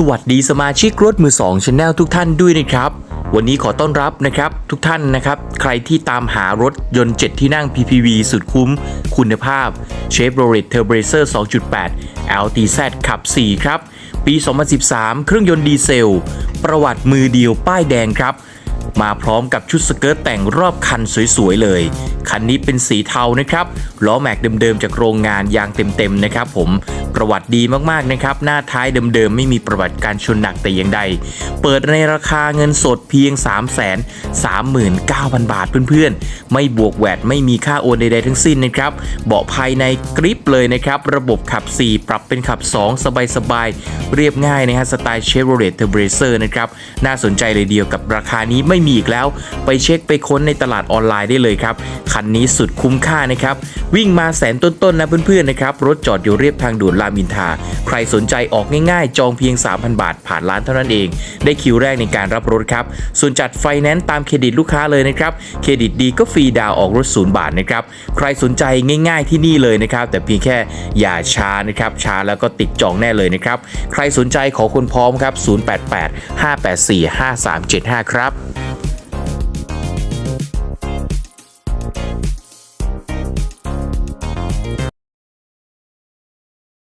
สวัสดีสมาชิกรถมือ2ช anel ทุกท่านด้วยนะครับ วันนี้ขอต้อนรับนะครับทุกท่านนะครับ ใครที่ตามหารถยนต์ 7 ที่นั่ง PPV สุดคุ้ม คุณภาพ Chevrolet Trailblazer 2.8 LTZ ขับ 4 ครับ ปี 2013 เครื่องยนต์ดีเซล ประวัติมือเดียวป้ายแดงครับ มาพร้อมกับชุดสเกิร์ตแต่งรอบคันสวยๆเลย คันนี้เป็นสีเทานะครับล้อแม็กเดิมๆจากโรงงานยางเต็มๆนะครับผม ประวัติดีมากๆนะครับหน้าท้ายเดิมๆ ไม่มีประวัติการชนหนักแต่อย่างใด เปิดในราคาเงินสดเพียง 3 3 9 0 0 0 บาทเพื่อนๆ ไม่บวกแวดไม่มีค่าโอนใดๆทั้งสิ้นนะครับเบาะภายในกริปเลยนะครับ ระบบขับ 4 ปรับเป็นขับ 2 สบายๆ เรียบง่ายนะฮะสไตล์ Chevrolet t r a b l a z e r นะครับน่าสนใจเลยเดียวกับราคานี้ไม่มีอีกแล้ว ไปเช็คไปค้นในตลาดออนไลน์ได้เลยครับ คันนี้สุดคุ้มค่านะครับ วิ่งมาแสนต้นๆนะเพื่อนๆนะครับรถจอดอยู่เรียบทางด่วนรามอินทา ใครสนใจออกง่ายๆ จองเพียง 3,000 บาท ผ่านร้านเท่านั้นเอง ได้คิวแรกในการรับรถครับ ส่วนจัดไฟแนนซ์ตามเครดิตลูกค้าเลยนะครับ เครดิตดีก็ฟรีดาวออกรถศูนย์บาทนะครับ ใครสนใจง่ายๆที่นี่เลยนะครับ แต่เพียงแค่อย่าช้านะครับ ช้าแล้วก็ติดจองแน่เลยนะครับ ใครสนใจขอคนพร้อมครับ 088 584 5375 ครับ